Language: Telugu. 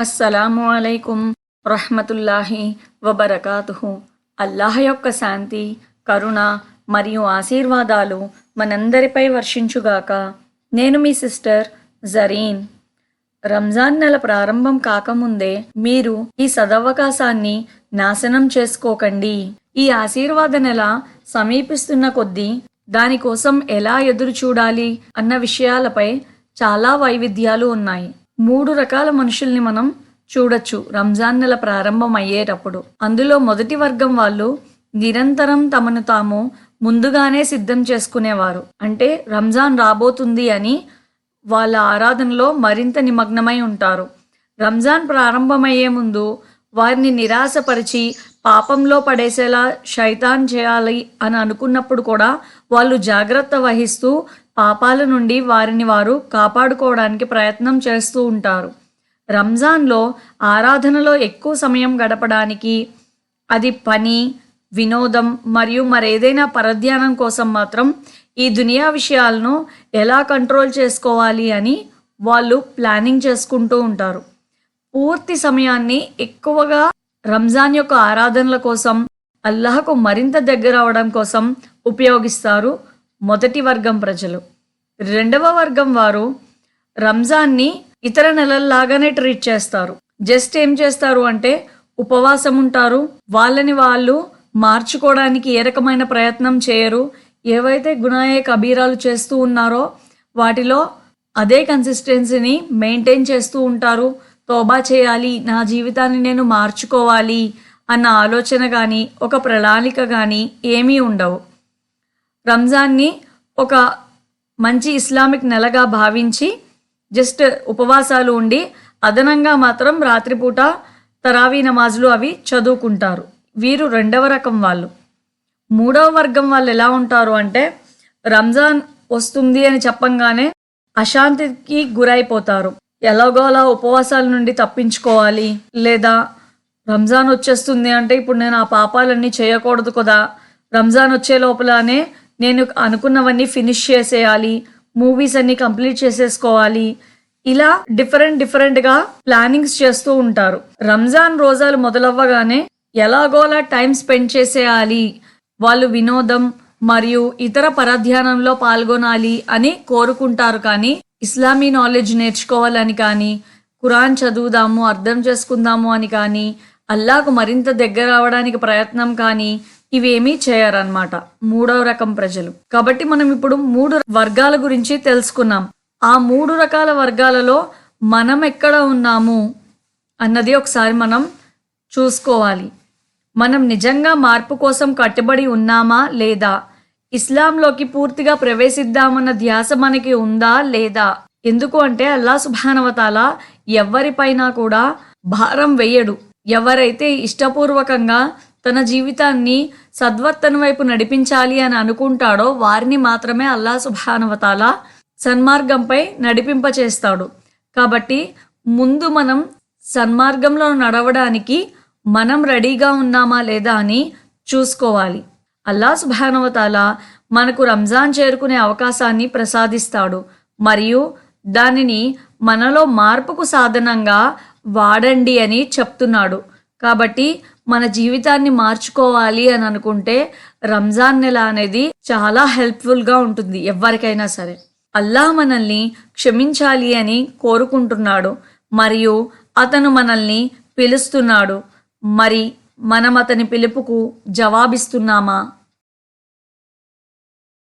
అస్సలాము అలైకుం రహ్మతుల్లాహి వబరకాతుహు. అల్లాహ్ యొక్క శాంతి కరుణ మరియు ఆశీర్వాదాలు మనందరిపై వర్షించుగాక. నేను మీ సిస్టర్ జరీన్. రంజాన్ నెల ప్రారంభం కాకముందే మీరు ఈ సదవకాశాన్ని నాశనం చేసుకోకండి. ఈ ఆశీర్వాద నెల సమీపిస్తున్న కొద్దీ దానికోసం ఎలా ఎదురు చూడాలి అన్న విషయాలపై చాలా వైవిధ్యాలు ఉన్నాయి. మూడు రకాల మనుషుల్ని మనం చూడొచ్చు. రంజాన్ నెల ప్రారంభం అయ్యేటప్పుడు అందులో మొదటి వర్గం వాళ్ళు నిరంతరం తమను తాము ముందుగానే సిద్ధం చేసుకునేవారు. అంటే రంజాన్ రాబోతుంది అని వాళ్ళ ఆరాధనలో మరింత నిమగ్నమై ఉంటారు. రంజాన్ ప్రారంభమయ్యే ముందు వారిని నిరాశపరిచి పాపంలో పడేసేలా శైతాన్ చేయాలి అని అనుకున్నప్పుడు కూడా వాళ్ళు జాగ్రత్త వహిస్తూ పాపాల నుండి వారిని వారు కాపాడుకోవడానికి ప్రయత్నం చేస్తూ ఉంటారు. రంజాన్లో ఆరాధనలో ఎక్కువ సమయం గడపడానికి అది పని వినోదం మరియు మరేదైనా పరధ్యానం కోసం మాత్రం ఈ దునియా విషయాలను ఎలా కంట్రోల్ చేసుకోవాలి అని వాళ్ళు ప్లానింగ్ చేసుకుంటూ ఉంటారు. పూర్తి సమయాన్ని ఎక్కువగా రంజాన్ యొక్క ఆరాధనల కోసం అల్లహకు మరింత దగ్గర అవడం కోసం ఉపయోగిస్తారు. మొదటి వర్గం ప్రజలు. రెండవ వర్గం వారు రంజాన్ని ఇతర నెలల్లాగానే ట్రీట్ చేస్తారు. జస్ట్ ఏం చేస్తారు అంటే ఉపవాసం ఉంటారు. వాళ్ళని వాళ్ళు మార్చుకోవడానికి ఏ రకమైన ప్రయత్నం చేయరు. ఏవైతే గుణాయే కబీరాలు చేస్తూ ఉన్నారో వాటిలో అదే కన్సిస్టెన్సీని మెయింటైన్ చేస్తూ ఉంటారు. తోబా చేయాలి నా జీవితాన్ని నేను మార్చుకోవాలి అన్న ఆలోచన కానీ ఒక ప్రణాళిక కానీ ఏమీ ఉండవు. రంజాన్ని ఒక మంచి ఇస్లామిక్ నెలగా భావించి జస్ట్ ఉపవాసాలు ఉండి అదనంగా మాత్రం రాత్రిపూట తరావీ నమాజులు అవి చదువుకుంటారు. వీరు రెండవ రకం వాళ్ళు. మూడవ వర్గం వాళ్ళు ఎలా ఉంటారు అంటే రంజాన్ వస్తుంది అని చెప్పంగానే అశాంతికి గురైపోతారు. ఎలాగో అలా ఉపవాసాల నుండి తప్పించుకోవాలి. లేదా రంజాన్ వచ్చేస్తుంది అంటే ఇప్పుడు నేను ఆ పాపాలన్నీ చేయకూడదు కదా. రంజాన్ వచ్చే లోపలనే నేను అనుకున్నవన్నీ ఫినిష్ చేసేయాలి మూవీస్ అన్ని కంప్లీట్ చేసేసుకోవాలి. ఇలా డిఫరెంట్ డిఫరెంట్గా ప్లానింగ్స్ చేస్తూ ఉంటారు. రంజాన్ రోజాలు మొదలవ్వగానే ఎలాగోలా టైం స్పెండ్ చేసేయాలి వాళ్ళు వినోదం మరియు ఇతర పరధ్యానంలో పాల్గొనాలి అని కోరుకుంటారు కానీ ఇస్లామీ నాలెడ్జ్ నేర్చుకోవాలని కానీ ఖురాన్ చదువుదాము అర్థం చేసుకుందాము అని కానీ అల్లాకు మరింత దగ్గర అవడానికి ప్రయత్నం కానీ ఇవేమీ చేయరన్నమాట. మూడవ రకం ప్రజలు. కాబట్టి మనం ఇప్పుడు మూడు వర్గాల గురించి తెలుసుకున్నాం. ఆ మూడు రకాల వర్గాలలో మనం ఎక్కడ ఉన్నాము అన్నది ఒకసారి మనం చూసుకోవాలి. మనం నిజంగా మార్పు కోసం కట్టుబడి ఉన్నామా లేదా? ఇస్లాంలోకి పూర్తిగా ప్రవేశిద్దామన్న ధ్యాస మనకి ఉందా లేదా? ఎందుకు అంటే అల్లా సుభానవతాల ఎవరిపైనా కూడా భారం వెయ్యడు ఎవరైతే ఇష్టపూర్వకంగా తన జీవితాన్ని సద్వర్తన వైపు నడిపించాలి అని అనుకుంటాడో వారిని మాత్రమే అల్లా సుభానవతాల సన్మార్గంపై నడిపింపచేస్తాడు. కాబట్టి ముందు మనం సన్మార్గంలో నడవడానికి మనం రెడీగా ఉన్నామా లేదా అని చూసుకోవాలి. అల్లా సుభానవతాల మనకు రంజాన్ చేరుకునే అవకాశాన్ని ప్రసాదిస్తాడు. మరియు దానిని మనలో మార్పుకు సాధనంగా వాడండి అని చెప్తున్నాడు. కాబట్టి మన జీవితాన్ని మార్చుకోవాలి అని అనుకుంటే రంజాన్ నెల అనేది చాలా హెల్ప్ఫుల్గా ఉంటుంది ఎవరికైనా సరే. అల్లాహ్ మనల్ని క్షమించాలి అని కోరుకుంటున్నాడు మరియు అతను మనల్ని పిలుస్తున్నాడు. మరి మనం అతని పిలుపుకు జవాబిస్తున్నామా?